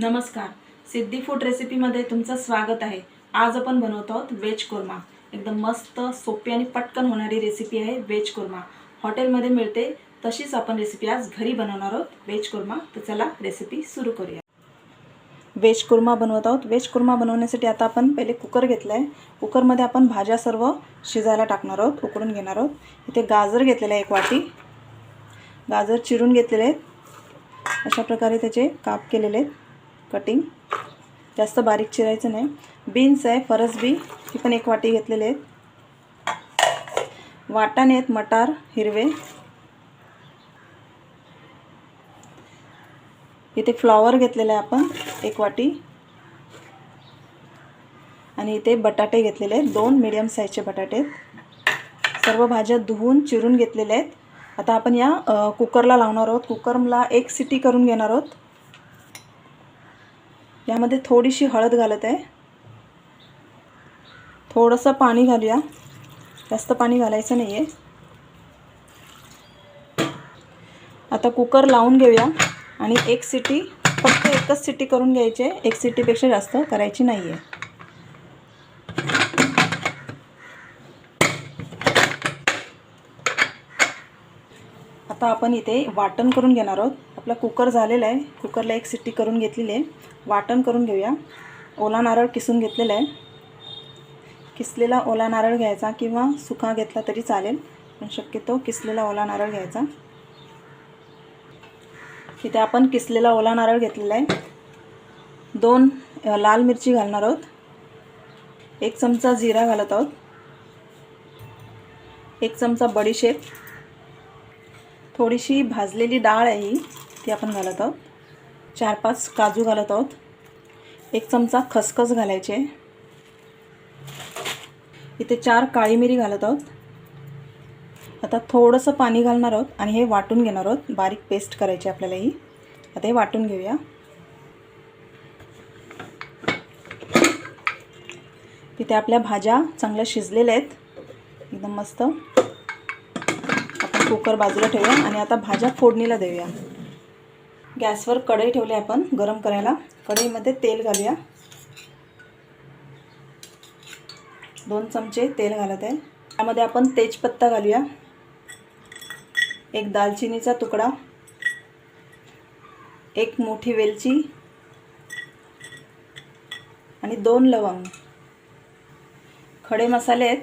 नमस्कार. सिद्धी फूड रेसिपीमध्ये तुमचं स्वागत आहे. आज आपण बनवत आहोत वेज कोरमा. एकदम मस्त सोपी आणि पटकन होणारी रेसिपी आहे वेज कोरमा. हॉटेलमध्ये मिळते तशीच आपण रेसिपी आज घरी बनवणार आहोत वेज कोरमा. तर चला रेसिपी सुरू करूया. वेज कोरमा बनवत आहोत. वेज कोरमा बनवण्यासाठी आता आपण पहिले कुकर घेतला आहे कुकरमध्ये आपण भाज्या सर्व शिजायला टाकणार आहोत उकडून घेणार आहोत. इथे गाजर घेतलेलं आहे एक वाटी. गाजर चिरून घेतलेले आहेत. अशा प्रकारे त्याचे काप केलेले आहेत. कटिंग जास्त बारीक चिरायचं नाही. बीन्स आहे फरसबी ती पण एक वाटी घेतलेले आहेत. वाटाणे आहेत मटार हिरवे. इथे फ्लॉवर घेतलेला आहे आपण एक वाटी. आणि इथे बटाटे घेतलेले आहेत दोन मिडियम साईजचे बटाटे आहेत. सर्व भाज्या धुवून चिरून घेतलेल्या आहेत. आता आपण या कुकरला लावणार आहोत. कुकरला एक सिटी करून घेणार आहोत. यामध्ये थोडीशी हळद घालत आहे. थोडंसं पाणी घालूया. जास्त पाणी घालायचं नाही आहे आता कुकर लावून घेऊया. आणि एक सिटी फक्त एकच सिटी करून घ्यायची आहे. एक सिटीपेक्षा जास्त करायची नाही आहे आता आपण इथे वाटण करून घेणार आहोत. आपला कुकर झालेला आहे. कुकरला एक सिट्टी करून घेतलेली आहे. वाटण करून घेऊया. ओला नारळ किसून घेतलेला आहे. किसलेला ओला नारळ घ्यायचा किंवा सुका घेतला तरी चालेल पण शक्यतो किसलेला ओला नारळ घ्यायचा. इथे आपण किसलेला ओला नारळ घेतलेला आहे. दोन लाल मिरची घालणार आहोत. एक चमचा जिरा घालत आहोत. एक चमचा बडीशेप. थोडीशी भाजलेली डाळ आहे ही. मेथी आपण घालत आहोत. चार पाच काजू घालत आहोत. एक चमचा खसखस घालायचे. इथे चार काळी मिरी घालत आहोत. आता थोडंसं पाणी घालणार आहोत आणि हे वाटून घेणार आहोत. बारीक पेस्ट करायची आपल्याला ही आता हे वाटून घेऊया. तिथे आपल्या भाज्या चांगल्या शिजलेल्या आहेत. एकदम मस्त. आपण कुकर बाजूला ठेवूया आणि आता भाज्या फोडणीला देऊया. गॅसवर कढई ठेवली आपण गरम करायला. कढईमध्ये तेल घालूया. दोन चमचे तेल घालत आहे. त्यामध्ये आपण तेजपत्ता घालूया. एक दालचिनीचा तुकडा. एक मोठी वेलची. आणि दोन लवंग. खडे मसाले आहेत.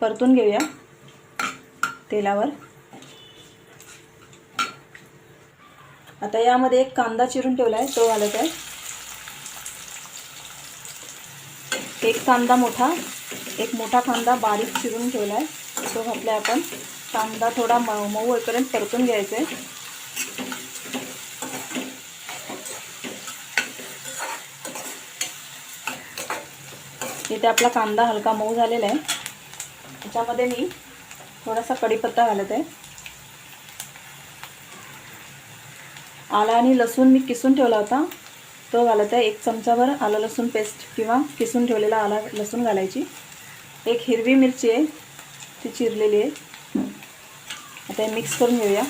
परतून घेऊया. तेलावर. आता यामध्ये एक कांदा चिरून ठेवला आहे तो घालत आहे एक कांदा मोठा एक मोठा कांदा बारीक चिरून ठेवला आहे तो घातला आहे आपण. कांदा थोडा मऊ मऊ होईपर्यंत परतून घ्यायचा आहे इथे आपला कांदा हलका मऊ झालेला आहे त्याच्यामध्ये मी थोडासा कढीपत्ता घालत आहे आला आणि लसूण मी किसून ठेवला होता. तो घालत आहे एक चमचाभर आलं लसूण पेस्ट किंवा किसून ठेवलेला आला लसूण घालायची. एक हिरवी मिरची आहे ती चिरलेली आहे. आता हे मिक्स करून घेऊया.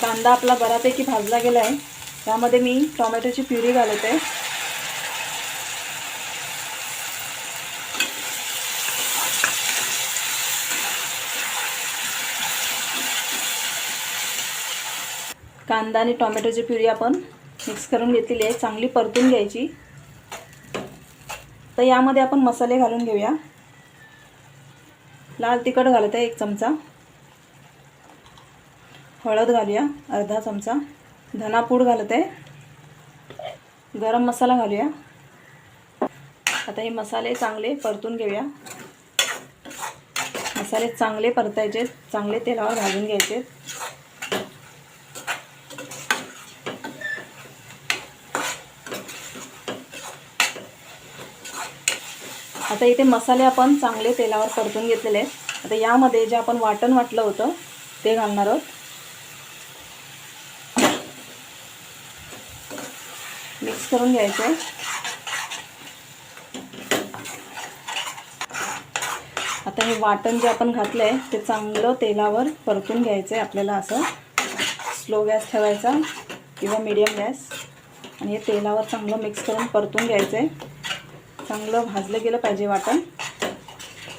कांदा आपला बऱ्यापैकी भाजला गेला आहे. त्यामध्ये मी टोमॅटोची प्युरी घालत आहे. कांदा आणि टोमॅटोची प्युरी आपण मिक्स करून घेतलेली आहे. चांगली परतून घ्यायची. तर यामध्ये आपण मसाले घालून घेऊया. लाल तिखट घालत आहे एक चमचा. हळद घालूया अर्धा चमचा. धनापूड घालत आहे. गरम मसाला घालूया. आता हे मसाले चांगले परतून घेऊया. मसाले चांगले परतायचे चांगले तेलावर घालून घ्यायचे. आता इथे मसाले आपण चांगले तेलावर परतून घेतलेले आहेत. आता यामध्ये जे आपण वाटण वाटलं होतं ते घालणार आहोत. मिक्स करून घ्यायचं आहे. आता हे वाटण जे आपण घातलं आहे ते चांगलं तेलावर परतून घ्यायचं आहे आपल्याला असं. स्लो गॅस ठेवायचा किंवा मीडियम गॅस. आणि हे तेलावर चांगलं मिक्स करून परतून घ्यायचं आहे. चांगलं भाजलं गेलं पाहिजे वाटण.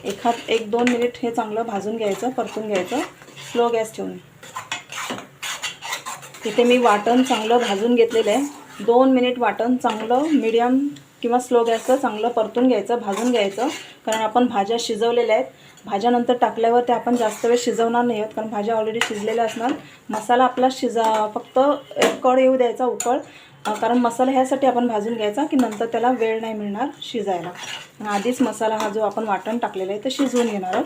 एखाद एक दोन मिनिट हे चांगलं भाजून घ्यायचं परतून घ्यायचं. स्लो गॅस ठेवून. तिथे मी वाटण चांगलं भाजून घेतलेलं आहे. दोन मिनिट वाटण चांगलं मीडियम किंवा स्लो गॅसचं चांगलं परतून घ्यायचं भाजून घ्यायचं. कारण आपण भाज्या शिजवलेल्या आहेत. भाज्यानंतर टाकल्यावर ते आपण जास्त वेळ शिजवणार नाही आहोत. कारण भाज्या ऑलरेडी शिजलेल्या असणार. मसाला आपला शिजा फक्त एक कळ येऊ द्यायचा उकळ. कारण मसाला ह्यासाठी आपण भाजून घ्यायचा की नंतर त्याला वेळ नाही मिळणार शिजायला. आधीच मसाला हा जो आपण वाटण टाकलेला आहे ते शिजवून घेणार आहोत.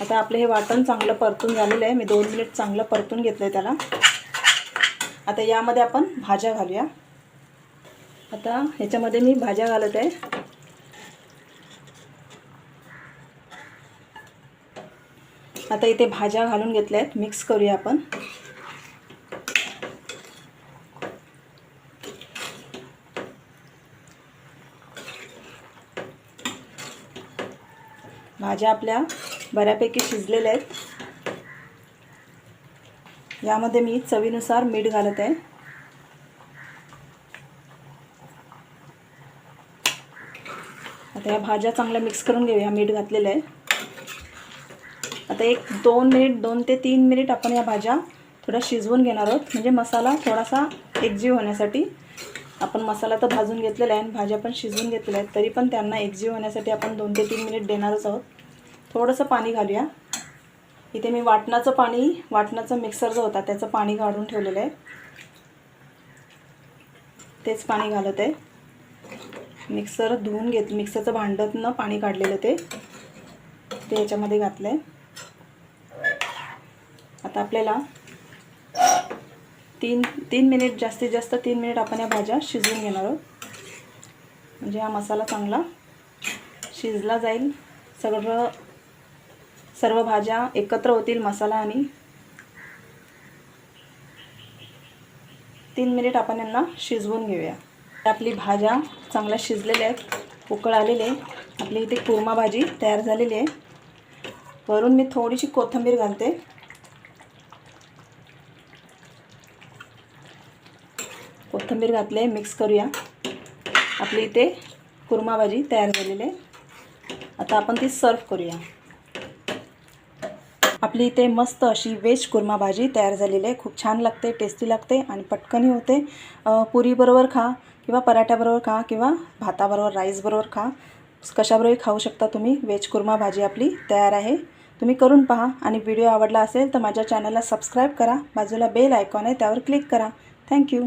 आता आपलं हे वाटण चांगलं परतून झालेलं आहे. मी दोन मिनिट चांगलं परतून घेतलं आहे त्याला. आता यामध्ये आपण भाज्या घालूया. आता ह्याच्यामध्ये मी भाज्या घालत आहे. आता इथे भाज्या घालून घेतल्या आहेत मिक्स करूया आपण. भाज्या आपल्या बऱ्यापैकी शिजलेल्या आहेत. यामध्ये मी चवीनुसार मीठ घालत आहे. आता या भाज्या चांगल्या मिक्स करून घेऊया. मीठ घातलेलं आहे. आता एक दोन मिनिट दोन ते तीन मिनिट आपण या भाज्या थोड्या शिजवून घेणार आहोत. म्हणजे मसाला थोडासा एकजीव होण्यासाठी. आपण मसाला तर भाजून घेतलेला आहे आणि भाज्या पण शिजवून घेतलेल्या आहेत. तरी पण त्यांना एकजीव होण्यासाठी आपण दोन ते तीन मिनिट देणारच आहोत. थोडंसं पाणी घालूया. इथे मी वाटणाचं पाणी वाटणाचं मिक्सर जो होता त्याचं पाणी काढून ठेवलेलं आहे. तेच पाणी घालत आहे. मिक्सर धुवून घेत मिक्सरचं भांड्यातनं पाणी काढलेलं ते. ते याच्यामध्ये घातलं आहे आता आपल्याला तीन तीन मिनिट जास्तीत जास्त तीन मिनिट आपण या भाज्या शिजवून घेणार आहोत. म्हणजे हा मसाला चांगला शिजला जाईल. सगळं सर्व भाज्या एकत्र होतील मसाला आणि तीन मिनिट आपण यांना शिजवून घेऊया. आपली भाज्या चांगल्या शिजलेल्या आहेत. उकळ आलेले आहे. आपली इथे कुर्मा भाजी तयार झालेली आहे. वरून मी थोडीशी कोथिंबीर घालते. कोथिंबीर घातले मिक्स करूया. आपली इथे कुर्मा भाजी तयार झालेली आहे. आता आपण ती सर्व करूया. आपली इथे मस्त अशी वेज कुर्मा भाजी तयार झालेली आहे. खूप छान लागते टेस्टी लागते आणि पटकनही होते. पुरीबरोबर खा किंवा पराठ्याबरोबर खा किंवा भाताबरोबर राईसबरोबर खा. कशाबरोबरही खाऊ शकता तुम्ही. वेज कुर्मा भाजी आपली तयार आहे. तुम्ही करून पहा आणि व्हिडिओ आवडला असेल तर माझ्या चॅनलला सबस्क्राईब करा. बाजूला बेल आयकॉन आहे त्यावर क्लिक करा. थँक्यू